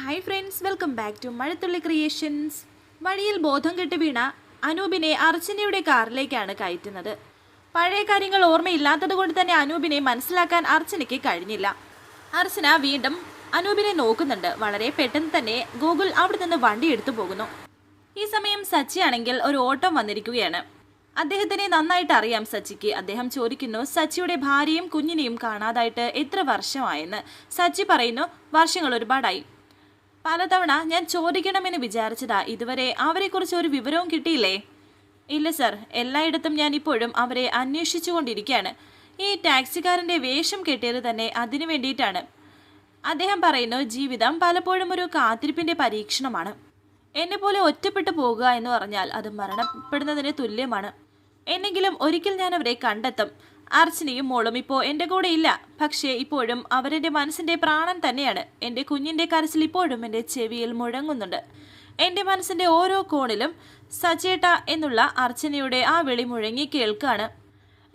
Hi friends welcome back to Mazhathulli creations വഴിയിൽ ബോധം കെട്ട് വീണ അനൂപിനെ അർച്ചനയുടെ കാറിലേക്കാണ് കയറ്റുന്നത്. പഴയ കാര്യങ്ങൾ ഓർമ്മയില്ലാത്തത് കൊണ്ട് തന്നെ അനൂപിനെ മനസ്സിലാക്കാൻ അർച്ചനയ്ക്ക് കഴിഞ്ഞില്ല. അർച്ചന വീണ്ടും അനൂപിനെ നോക്കുന്നുണ്ട്. വളരെ പെട്ടെന്ന് തന്നെ ഗൂഗിൾ അവിടെ നിന്ന് വണ്ടി എടുത്തു പോകുന്നു. ഈ സമയം സച്ചി ആണെങ്കിൽ ഒരു ഓട്ടം വന്നിരിക്കുകയാണ്. അദ്ദേഹത്തിനെ നന്നായിട്ട് അറിയാം സച്ചിക്ക്. അദ്ദേഹം ചോദിക്കുന്നു സച്ചിയുടെ ഭാര്യയും കുഞ്ഞിനെയും കാണാതായിട്ട് എത്ര വർഷമായെന്ന്? സച്ചി പറയുന്നു വർഷങ്ങൾ ഒരുപാടായി. പലതവണ ഞാൻ ചോദിക്കണമെന്ന് വിചാരിച്ചതാ ഇതുവരെ അവരെക്കുറിച്ച് ഒരു വിവരവും കിട്ടിയില്ലേ? ഇല്ല സർ എല്ലായിടത്തും ഞാൻ ഇപ്പോഴും അവരെ അന്വേഷിച്ചുകൊണ്ടിരിക്കുകയാണ്. ഈ ടാക്സിക്കാരന്റെ വേഷം കെട്ടിയത് തന്നെ അതിനു വേണ്ടിയിട്ടാണ്. അദ്ദേഹം പറയുന്നു ജീവിതം പലപ്പോഴും ഒരു കാത്തിരിപ്പിന്റെ പരീക്ഷണമാണ്. എന്നെ പോലെ ഒറ്റപ്പെട്ടു പോകുക എന്ന് പറഞ്ഞാൽ അത് മരണപ്പെടുന്നതിന് തുല്യമാണ്. എന്നെങ്കിലും ഒരിക്കൽ ഞാൻ അവരെ കണ്ടെത്തും. അർച്ചനയും മോളും ഇപ്പോൾ എന്റെ കൂടെ ഇല്ല. പക്ഷേ ഇപ്പോഴും അവരെന്റെ മനസ്സിന്റെ പ്രാണൻ തന്നെയാണ്. എന്റെ കുഞ്ഞിന്റെ കരച്ചിൽ ഇപ്പോഴും എന്റെ ചെവിയിൽ മുഴങ്ങുന്നുണ്ട്. എന്റെ മനസ്സിന്റെ ഓരോ കോണിലും സച്ചേട്ട എന്നുള്ള അർച്ചനയുടെ ആ വിളി മുഴങ്ങി കേൾക്കുകയാണ്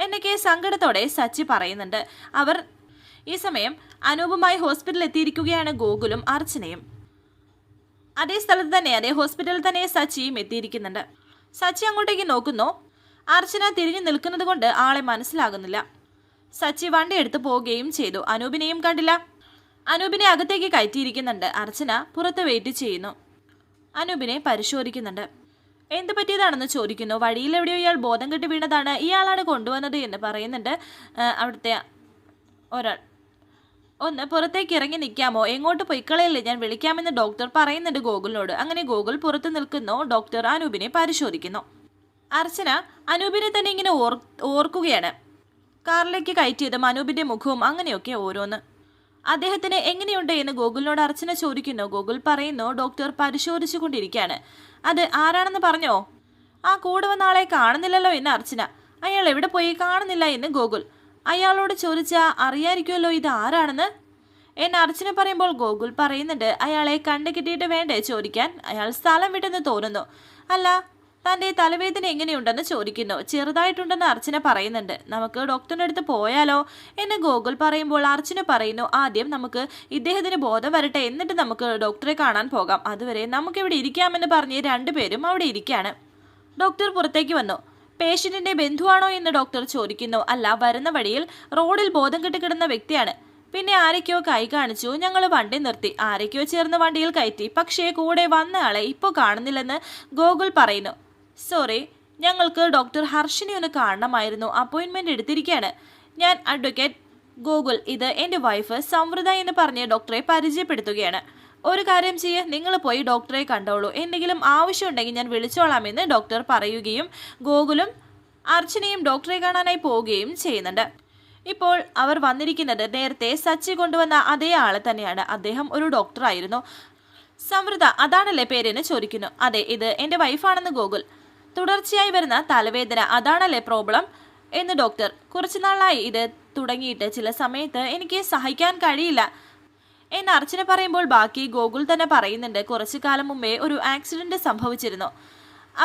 എന്നൊക്കെ സങ്കടത്തോടെ സച്ചി പറയുന്നുണ്ട്. അവർ ഈ സമയം അനൂപുമായി ഹോസ്പിറ്റലിൽ എത്തിയിരിക്കുകയാണ് ഗോകുലും അർച്ചനയും. അതേ സ്ഥലത്ത് തന്നെ അതേ ഹോസ്പിറ്റലിൽ തന്നെ സച്ചിയും എത്തിയിരിക്കുന്നുണ്ട്. സച്ചി അങ്ങോട്ടേക്ക് നോക്കുന്നു. അർച്ചന തിരിഞ്ഞു നിൽക്കുന്നത് കൊണ്ട് ആളെ മനസ്സിലാകുന്നില്ല. സച്ചി വണ്ടി എടുത്തു പോവുകയും ചെയ്തു. അനൂപിനെയും കണ്ടില്ല. അനൂപിനെ അകത്തേക്ക് കയറ്റിയിരിക്കുന്നുണ്ട്. അർച്ചന പുറത്ത് വെയിറ്റ് ചെയ്യുന്നു. അനൂപിനെ പരിശോധിക്കുന്നുണ്ട്. എന്ത് പറ്റിയതാണെന്ന് ചോദിക്കുന്നു. വഴിയിൽ എവിടെയോ ഇയാൾ ബോധം കെട്ടി വീണതാണ്. ഇയാളാണ് കൊണ്ടുവന്നത് എന്ന് പറയുന്നുണ്ട് അവിടുത്തെ ഒരാൾ. ഒന്ന് പുറത്തേക്ക് ഇറങ്ങി നിൽക്കാമോ? എങ്ങോട്ട് പൊയ്ക്കളയല്ലേ ഞാൻ വിളിക്കാമെന്ന് ഡോക്ടർ പറയുന്നുണ്ട് ഗോകുലിനോട്. അങ്ങനെ ഗോകുൽ പുറത്ത് നിൽക്കുന്നു. ഡോക്ടർ അനൂപിനെ പരിശോധിക്കുന്നു. അർച്ചന അനൂപിനെ തന്നെ ഇങ്ങനെ ഓർക്കുകയാണ്. കാറിലേക്ക് കയറ്റിയതും അനൂപിന്റെ മുഖവും അങ്ങനെയൊക്കെ ഓരോന്ന്. അദ്ദേഹത്തിന് എങ്ങനെയുണ്ട് എന്ന് ഗോകുലിനോട് അർച്ചന ചോദിക്കുന്നു. ഗോകുൽ പറയുന്നു ഡോക്ടർ പരിശോധിച്ചു കൊണ്ടിരിക്കുകയാണ്. അത് ആരാണെന്ന് പറഞ്ഞോ? ആ കൂടെ വന്ന ആളെ കാണുന്നില്ലല്ലോ എന്ന് അർച്ചന. അയാൾ എവിടെ പോയി കാണുന്നില്ല എന്ന് ഗോകുൽ. അയാളോട് ചോദിച്ചാൽ അറിയായിരിക്കുമല്ലോ ഇത് ആരാണെന്ന്? എന്ന് അർച്ചന പറയുമ്പോൾ ഗോകുൽ പറയുന്നുണ്ട് അയാളെ കണ്ടു കിട്ടിയിട്ട് വേണ്ടേ? ചോദിക്കാൻ. അയാൾ സ്ഥലം വിട്ടെന്ന് തോന്നുന്നു. അല്ല തന്റെ തലവേദന എങ്ങനെയുണ്ടെന്ന് ചോദിക്കുന്നു. ചെറുതായിട്ടുണ്ടെന്ന് അർച്ചന പറയുന്നുണ്ട്. നമുക്ക് ഡോക്ടറിന്റെ അടുത്ത് പോയാലോ എന്ന് ഗോകുൽ പറയുമ്പോൾ അർച്ചന പറയുന്നു ആദ്യം നമുക്ക് ഇദ്ദേഹത്തിന് ബോധം വരട്ടെ എന്നിട്ട് നമുക്ക് ഡോക്ടറെ കാണാൻ പോകാം. അതുവരെ നമുക്കിവിടെ ഇരിക്കാമെന്ന് പറഞ്ഞ് രണ്ടുപേരും അവിടെ ഇരിക്കുകയാണ് ഡോക്ടർ പുറത്തേക്ക് വന്നു. പേഷ്യന്റിന്റെ ബന്ധുവാണോ എന്ന് ഡോക്ടർ ചോദിക്കുന്നു. അല്ല വരുന്ന വഴിയിൽ റോഡിൽ ബോധം കെട്ട് കിടന്ന വ്യക്തിയാണ്. പിന്നെ ആരൊക്കെയോ കൈ കാണിച്ചു. ഞങ്ങൾ വണ്ടി നിർത്തി. ആരൊക്കെയോ ചേർന്ന് വണ്ടിയിൽ കയറ്റി. പക്ഷേ കൂടെ വന്ന ആളെ ഇപ്പോൾ കാണുന്നില്ലെന്ന് ഗോകുൽ പറയുന്നു. സോറി ഞങ്ങൾക്ക് ഡോക്ടർ ഹർഷിനെ ഒന്ന് കാണണമായിരുന്നു അപ്പോയിൻമെന്റ് എടുത്തിരിക്കുകയാണ് ഞാൻ അഡ്വക്കേറ്റ് ഗോകുൽ ഇത് എന്റെ വൈഫ് സംവൃത എന്ന് പറഞ്ഞ് ഡോക്ടറെ പരിചയപ്പെടുത്തുകയാണ്. ഒരു കാര്യം ചെയ്യ് നിങ്ങൾ പോയി ഡോക്ടറെ കണ്ടോളൂ. എന്തെങ്കിലും ആവശ്യമുണ്ടെങ്കിൽ ഞാൻ വിളിച്ചോളാമെന്ന് ഡോക്ടർ പറയുകയും ഗോകുലും അർച്ചനയും ഡോക്ടറെ കാണാനായി പോവുകയും ചെയ്യുന്നുണ്ട്. ഇപ്പോൾ അവർ വന്നിരിക്കുന്നത് നേരത്തെ സച്ചി കൊണ്ടുവന്ന അതേ ആളെ തന്നെയാണ്. അദ്ദേഹം ഒരു ഡോക്ടറായിരുന്നു. സമൃദ്ധ അതാണല്ലേ പേരെന്ന് ചോദിക്കുന്നു. അതെ ഇത് എന്റെ വൈഫാണെന്ന് ഗോകുൽ. തുടർച്ചയായി വരുന്ന തലവേദന അതാണല്ലേ പ്രോബ്ലം? എന്ന് ഡോക്ടർ കുറച്ചു നാളായി ഇത് തുടങ്ങിയിട്ട് ചില സമയത്ത് എനിക്ക് സഹിക്കാൻ കഴിയില്ല. എന്ന് അർച്ചന പറയുമ്പോൾ ബാക്കി ഗോകുൽ തന്നെ പറയുന്നുണ്ട് കുറച്ചു കാലം മുമ്പേ ഒരു ആക്സിഡന്റ് സംഭവിച്ചിരുന്നു.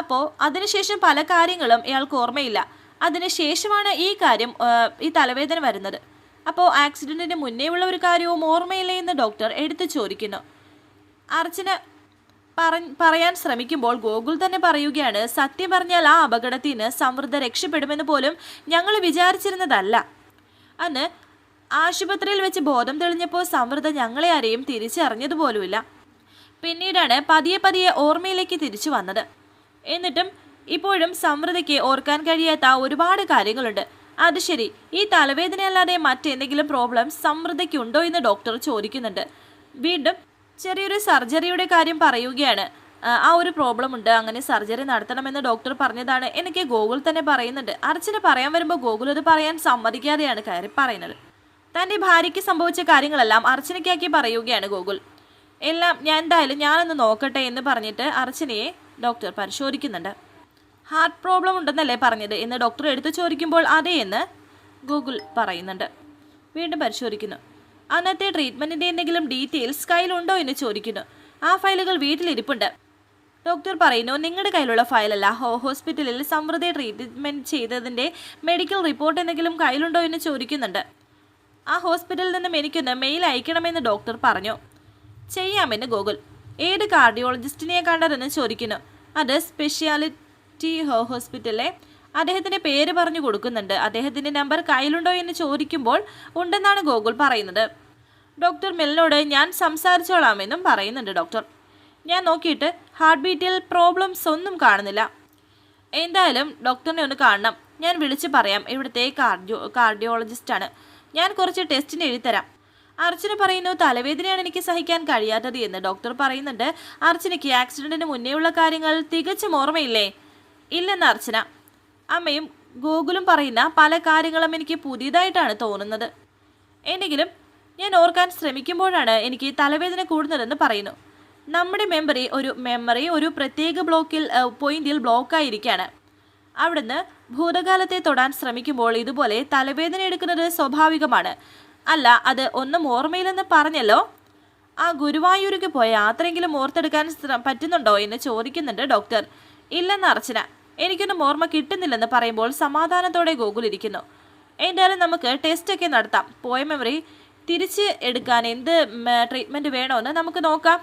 അപ്പോൾ അതിനുശേഷം പല കാര്യങ്ങളും ഇയാൾക്ക് ഓർമ്മയില്ല. അതിനുശേഷമാണ് ഈ കാര്യം ഈ തലവേദന വരുന്നത്. അപ്പോൾ ആക്സിഡന്റിന് മുന്നേ ഉള്ള ഒരു കാര്യവും ഓർമ്മയില്ല എന്ന് ഡോക്ടർ എടുത്തു ചോദിക്കുന്നു. അർച്ചന പറയാൻ ശ്രമിക്കുമ്പോൾ ഗോകുൽ തന്നെ പറയുകയാണ് സത്യം പറഞ്ഞാൽ ആ അപകടത്തിൽ നിന്ന് സമൃദ്ധ രക്ഷപ്പെടുമെന്ന് പോലും ഞങ്ങൾ വിചാരിച്ചിരുന്നതല്ല. അന്ന് ആശുപത്രിയിൽ വെച്ച് ബോധം തെളിഞ്ഞപ്പോൾ സമൃദ്ധ ഞങ്ങളെ ആരെയും തിരിച്ചറിഞ്ഞതുപോലുമില്ല പിന്നീടാണ് പതിയെ പതിയെ ഓർമ്മയിലേക്ക് തിരിച്ചു വന്നത്. എന്നിട്ടും ഇപ്പോഴും സമൃദ്ധയ്ക്ക് ഓർക്കാൻ കഴിയാത്ത ഒരുപാട് കാര്യങ്ങളുണ്ട്. അത് ശരി ഈ തലവേദനയല്ലാതെ മറ്റെന്തെങ്കിലും പ്രോബ്ലം സമൃദ്ധയ്ക്കുണ്ടോ എന്ന് ഡോക്ടർ ചോദിക്കുന്നുണ്ട്. വീണ്ടും ചെറിയൊരു സർജറിയുടെ കാര്യം പറയുകയാണ്. ആ, ഒരു പ്രോബ്ലം ഉണ്ട്. അങ്ങനെ സർജറി നടത്തണമെന്ന് ഡോക്ടർ പറഞ്ഞതാണ്. എനിക്ക് ഗോകുൽ തന്നെ പറയുന്നുണ്ട്. അർച്ചന പറയാൻ വരുമ്പോൾ ഗോകുൽ അത് പറയാൻ സമ്മതിക്കാതെയാണ് കയറി പറയുന്നത്. തന്റെ ഭാര്യയ്ക്ക് സംഭവിച്ച കാര്യങ്ങളെല്ലാം അർച്ചനയ്ക്കാക്കി പറയുകയാണ് ഗോകുൽ. എല്ലാം ഞാൻ എന്തായാലും ഞാനൊന്ന് നോക്കട്ടെ എന്ന് പറഞ്ഞിട്ട് അർച്ചനയെ ഡോക്ടർ പരിശോധിക്കുന്നുണ്ട്. ഹാർട്ട് പ്രോബ്ലം ഉണ്ടെന്നല്ലേ പറഞ്ഞത് എന്ന് ഡോക്ടർ എടുത്തു ചോദിക്കുമ്പോൾ അതേ എന്ന് ഗൂഗിൾ പറയുന്നുണ്ട്. വീണ്ടും പരിശോധിക്കുന്നു. അന്നത്തെ ട്രീറ്റ്മെന്റിന്റെ എന്തെങ്കിലും ഡീറ്റെയിൽസ് കയ്യിലുണ്ടോ എന്ന് ചോദിക്കുന്നു. ആ ഫയലുകൾ വീട്ടിലിരിപ്പുണ്ട്. ഡോക്ടർ പറയുന്നു നിങ്ങളുടെ കയ്യിലുള്ള ഫയലല്ല. ഹോ ഹോസ്പിറ്റലിൽ സമൃദ്ധ ട്രീറ്റ്മെന്റ് ചെയ്തതിന്റെ മെഡിക്കൽ റിപ്പോർട്ട് എന്തെങ്കിലും കയ്യിലുണ്ടോ എന്ന് ചോദിക്കുന്നുണ്ട്. ആ ഹോസ്പിറ്റലിൽ നിന്നും എനിക്കൊന്ന് മെയിൽ അയക്കണമെന്ന് ഡോക്ടർ പറഞ്ഞു. ചെയ്യാമെന്ന് ഗോകുൽ ഏത് കാർഡിയോളജിസ്റ്റിനെ കണ്ടതെന്ന് ചോദിക്കുന്നു. അത് സ്പെഷ്യാലിറ്റി ഹോ ഹോസ്പിറ്റലിലെ അദ്ദേഹത്തിന്റെ പേര് പറഞ്ഞു കൊടുക്കുന്നുണ്ട്. അദ്ദേഹത്തിന്റെ നമ്പർ കയ്യിലുണ്ടോ എന്ന് ചോദിക്കുമ്പോൾ ഉണ്ടെന്നാണ് ഗോകുൽ പറയുന്നത്. ഡോക്ടർ മെല്ലിനോട് ഞാൻ സംസാരിച്ചോളാമെന്നും പറയുന്നുണ്ട് ഡോക്ടർ. ഞാൻ നോക്കിയിട്ട് ഹാർട്ട് ബീറ്റിൽ പ്രോബ്ലംസ് ഒന്നും കാണുന്നില്ല. എന്തായാലും ഡോക്ടറിനെ ഒന്ന് കാണണം. ഞാൻ വിളിച്ച് പറയാം. ഇവിടുത്തെ കാർഡിയോ കാർഡിയോളജിസ്റ്റാണ്. ഞാൻ കുറച്ച് ടെസ്റ്റിന് എഴുതിത്തരാം. അർച്ചന പറയുന്നു തലവേദനയാണ് എനിക്ക് സഹിക്കാൻ കഴിയാത്തത് എന്ന് ഡോക്ടർ പറയുന്നുണ്ട്. അർച്ചനയ്ക്ക് ആക്സിഡന്റിന് മുന്നേയുള്ള കാര്യങ്ങൾ തികച്ചും ഓർമ്മയില്ലേ? ഇല്ലെന്ന് അർച്ചന. അമ്മയും ഗോകുലും പറയുന്ന പല കാര്യങ്ങളും എനിക്ക് പുതിയതായിട്ടാണ് തോന്നുന്നത്. എന്നെങ്കിലും ഞാൻ ഓർക്കാൻ ശ്രമിക്കുമ്പോഴാണ് എനിക്ക് തലവേദന കൂടുന്നതെന്ന് പറയുന്നു. നമ്മുടെ മെമ്മറി ഒരു മെമ്മറി ഒരു പ്രത്യേക ബ്ലോക്കിൽ പോയിന്റിൽ ബ്ലോക്കായിരിക്കുകയാണ് അവിടുന്ന് ഭൂതകാലത്തെ തൊടാൻ ശ്രമിക്കുമ്പോൾ ഇതുപോലെ തലവേദന എടുക്കുന്നത് സ്വാഭാവികമാണ്. അല്ല അത് ഒന്നും ഓർമ്മയില്ലെന്ന് പറഞ്ഞല്ലോ? ആ ഗുരുവായൂർക്ക് പോയ യാത്രയെങ്കിലും ഓർത്തെടുക്കാൻ പറ്റുന്നുണ്ടോ എന്ന് ചോദിക്കുന്നുണ്ട് ഡോക്ടർ. ഇല്ലെന്ന് അർച്ചന. എനിക്കൊന്നും ഓർമ്മ കിട്ടുന്നില്ലെന്ന് പറയുമ്പോൾ സമാധാനത്തോടെ ഗോകുൽ ഇരിക്കുന്നു. എന്തായാലും നമുക്ക് ടെസ്റ്റ് ഒക്കെ നടത്താം. പോയ മെമ്മറി തിരിച്ച് എടുക്കാൻ എന്ത് ട്രീറ്റ്മെന്റ് വേണമെന്ന് നമുക്ക് നോക്കാം.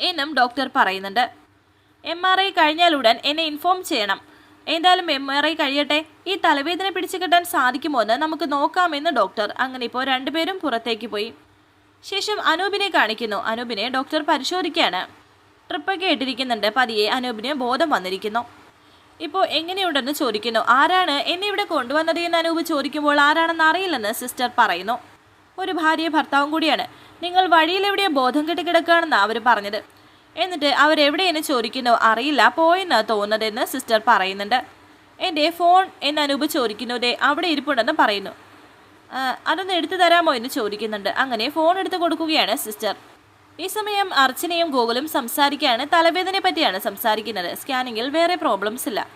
എന്നും ഡോക്ടർ പറയുന്നുണ്ട്. എം ആർ ഐ കഴിഞ്ഞാലുടൻ എന്നെ ഇൻഫോം ചെയ്യണം. എന്തായാലും എം ആർ ഐ കഴിയട്ടെ. ഈ തലവേദന പിടിച്ചു കിട്ടാൻ സാധിക്കുമോ എന്ന് നമുക്ക് നോക്കാമെന്ന് ഡോക്ടർ അങ്ങനെ ഇപ്പോൾ രണ്ടുപേരും പുറത്തേക്ക് പോയി. ശേഷം അനൂപിനെ കാണിക്കുന്നു. അനൂപിനെ ഡോക്ടർ പരിശോധിക്കുകയാണ് ട്രിപ്പൊക്കെ ഇട്ടിരിക്കുന്നുണ്ട്. പതിയെ അനൂപിന് ബോധം വന്നിരിക്കുന്നു. ഇപ്പോൾ എങ്ങനെയുണ്ടെന്ന് ചോദിക്കുന്നു. ആരാണ് എന്നെ ഇവിടെ കൊണ്ടുവന്നത് എന്ന് അനൂപ് ചോദിക്കുമ്പോൾ ആരാണെന്ന് അറിയില്ലെന്ന് സിസ്റ്റർ പറയുന്നു. ഒരു ഭാര്യ ഭർത്താവും കൂടിയാണ്. നിങ്ങൾ വഴിയിൽ എവിടെയോ ബോധം കെട്ടി കിടക്കുകയാണെന്നാണ് അവർ പറഞ്ഞത്. എന്നിട്ട് അവരെവിടെയെന്ന് ചോദിക്കുന്നു അറിയില്ല പോയെന്ന് തോന്നുന്നതെന്ന് സിസ്റ്റർ പറയുന്നുണ്ട്. എന്റെ ഫോൺ എന്ന് അനൂപ് ചോദിക്കുന്നു ദേ അവിടെ ഇരിപ്പുണ്ടെന്ന് പറയുന്നു. "ആ, അതൊന്ന് എടുത്തു തരാമോ എന്ന് ചോദിക്കുന്നുണ്ട്. അങ്ങനെ ഫോൺ എടുത്തു കൊടുക്കുകയാണ് സിസ്റ്റർ. ഈ സമയം അർച്ചനയും ഗോകുലും സംസാരിക്കുകയാണ്. തലവേദനയെ പറ്റിയാണ് സംസാരിക്കുന്നത്. സ്കാനിങ്ങിൽ വേറെ പ്രോബ്ലംസ് ഇല്ല.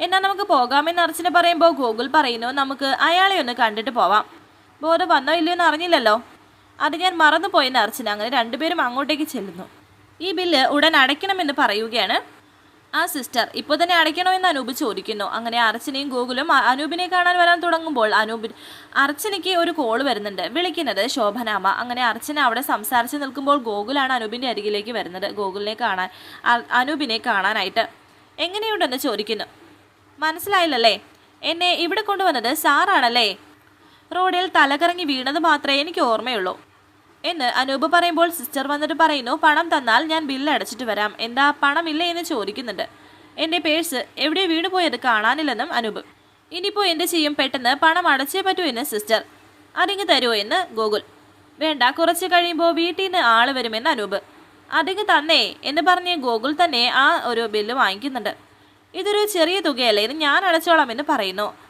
എന്നാൽ നമുക്ക് പോകാമെന്ന് അർച്ചന പറയുമ്പോൾ ഗോകുൽ പറയുന്നു നമുക്ക് അയാളെ ഒന്ന് കണ്ടിട്ട് പോവാം. ബോധം വന്നോ ഇല്ലയോ എന്ന് അറിഞ്ഞില്ലല്ലോ. അത് ഞാൻ മറന്നുപോയെന്ന് അർച്ചന. അങ്ങനെ രണ്ടുപേരും അങ്ങോട്ടേക്ക് ചെല്ലുന്നു. ഈ ബില്ല് ഉടൻ അടയ്ക്കണമെന്ന് പറയുകയാണ് ആ സിസ്റ്റർ. ഇപ്പോൾ തന്നെ അടയ്ക്കണോ എന്ന് അനൂപ് ചോദിക്കുന്നു. അങ്ങനെ അർച്ചനയും അ- അനൂപിനെ കാണാൻ വരാൻ തുടങ്ങുമ്പോൾ അനൂപ് അർച്ചനയ്ക്ക് ഒരു കോൾ വരുന്നുണ്ട്. വിളിക്കുന്നത് ശോഭനാമ. അങ്ങനെ അർച്ചന അവിടെ സംസാരിച്ച് നിൽക്കുമ്പോൾ ഗോകുലാണ് അനൂപിന്റെ അരികിലേക്ക് വരുന്നത്. ഗോകുലിനെ കാണാൻ അനൂപിനെ കാണാനായിട്ട്. എങ്ങനെയുണ്ടെന്ന് ചോദിക്കുന്നു. മനസ്സിലായില്ലല്ലേ? എന്നെ ഇവിടെ കൊണ്ടുവന്നത് സാറാണല്ലേ? റോഡിൽ തലകറങ്ങി വീണത് മാത്രമേ എനിക്ക് ഓർമ്മയുള്ളൂ. എന്ന് അനൂപ് പറയുമ്പോൾ സിസ്റ്റർ വന്നിട്ട് പറയുന്നു പണം തന്നാൽ ഞാൻ ബില്ല് അടച്ചിട്ട് വരാം. എന്താ പണമില്ലേ എന്ന് ചോദിക്കുന്നുണ്ട്. എന്റെ പേഴ്സ് എവിടെ വീണ് പോയത് കാണാനില്ലെന്നും അനൂപ്. ഇനിയിപ്പോൾ എന്ത് ചെയ്യും? പെട്ടെന്ന് പണം അടച്ചേ പറ്റൂ എന്ന് സിസ്റ്റർ അതിങ്ങ് തരുമോ എന്ന് ഗോകുൽ. വേണ്ട കുറച്ച് കഴിയുമ്പോൾ വീട്ടിൽ നിന്ന് ആൾ വരുമെന്ന് അനൂപ്. അതിങ്ങ് തന്നേ എന്ന് പറഞ്ഞ് ഗോകുൽ തന്നെ ആ ഒരു ബില്ല് വാങ്ങിക്കുന്നുണ്ട്. ഇതൊരു ചെറിയ തുകയല്ലേ? ഇത് ഞാൻ അടച്ചോളാം എന്ന് പറയുന്നു.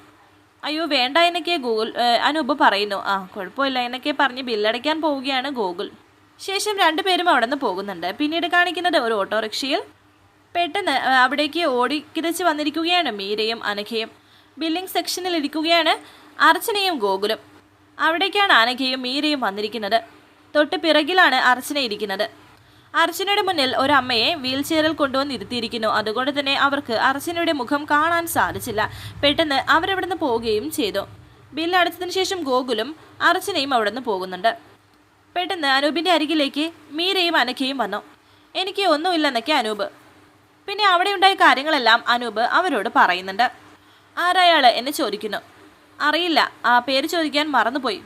അയ്യോ വേണ്ട എന്നൊക്കെ ഗൂഗിൾ അനൂപ് പറയുന്നു. ആ കുഴപ്പമില്ല എന്നൊക്കെ പറഞ്ഞ് ബില്ലടയ്ക്കാൻ പോവുകയാണ് ഗൂഗിൾ. ശേഷം രണ്ടുപേരും അവിടെ നിന്ന് പോകുന്നുണ്ട്. പിന്നീട് കാണിക്കുന്നത് ഒരു ഓട്ടോറിക്ഷയിൽ പെട്ടെന്ന് അവിടേക്ക് ഓടിക്കിതച്ച് വന്നിരിക്കുകയാണ് മീരയും അനഘയും. ബില്ലിംഗ് സെക്ഷനിൽ ഇരിക്കുകയാണ് അർച്ചനയും ഗോകുലും അവിടേക്കാണ് അനഘയും മീരയും വന്നിരിക്കുന്നത്. തൊട്ട് പിറകിലാണ് അർച്ചന ഇരിക്കുന്നത്. അർച്ചനയുടെ മുന്നിൽ ഒരു വീൽ ചെയറിൽ കൊണ്ടുവന്ന് ഇരുത്തിയിരിക്കുന്നു അതുകൊണ്ട് തന്നെ അവർക്ക് അർച്ചനയുടെ മുഖം കാണാൻ സാധിച്ചില്ല. പെട്ടെന്ന് അവരവിടുന്ന് പോവുകയും ചെയ്തു. ബില്ല് അടച്ചതിന് ശേഷം ഗോകുലും അർച്ചനയും അവിടുന്ന് പോകുന്നുണ്ട്. പെട്ടെന്ന് അനൂപിന്റെ അരികിലേക്ക് മീരയും അനഖയും വന്നു. എനിക്ക് ഒന്നുമില്ലെന്നൊക്കെ അനൂപ്. പിന്നെ അവിടെ ഉണ്ടായ കാര്യങ്ങളെല്ലാം അനൂപ് അവരോട് പറയുന്നുണ്ട്. ആരായാൾ എന്നെ ചോദിക്കുന്നു. അറിയില്ല. ആ പേര് ചോദിക്കാൻ മറന്നുപോയി.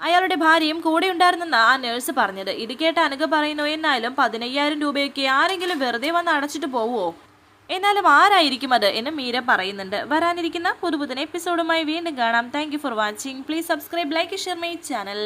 അയാളുടെ ഭാര്യയും കൂടെ ഉണ്ടായിരുന്നെന്ന് ആ നേഴ്സ് പറഞ്ഞത്. ഇത് കേട്ട അനുഗ പറയുന്നു എന്നാലും പതിനയ്യായിരം രൂപയൊക്കെ ആരെങ്കിലും വെറുതെ വന്ന് അടച്ചിട്ട് പോവുമോ എന്നാലും ആരായിരിക്കും അത്? എന്ന് മീര പറയുന്നുണ്ട്. വരാനിരിക്കുന്ന പുതുപുതൻ എപ്പിസോഡുമായി വീണ്ടും കാണാം. Thank for watching please subscribe like share my channel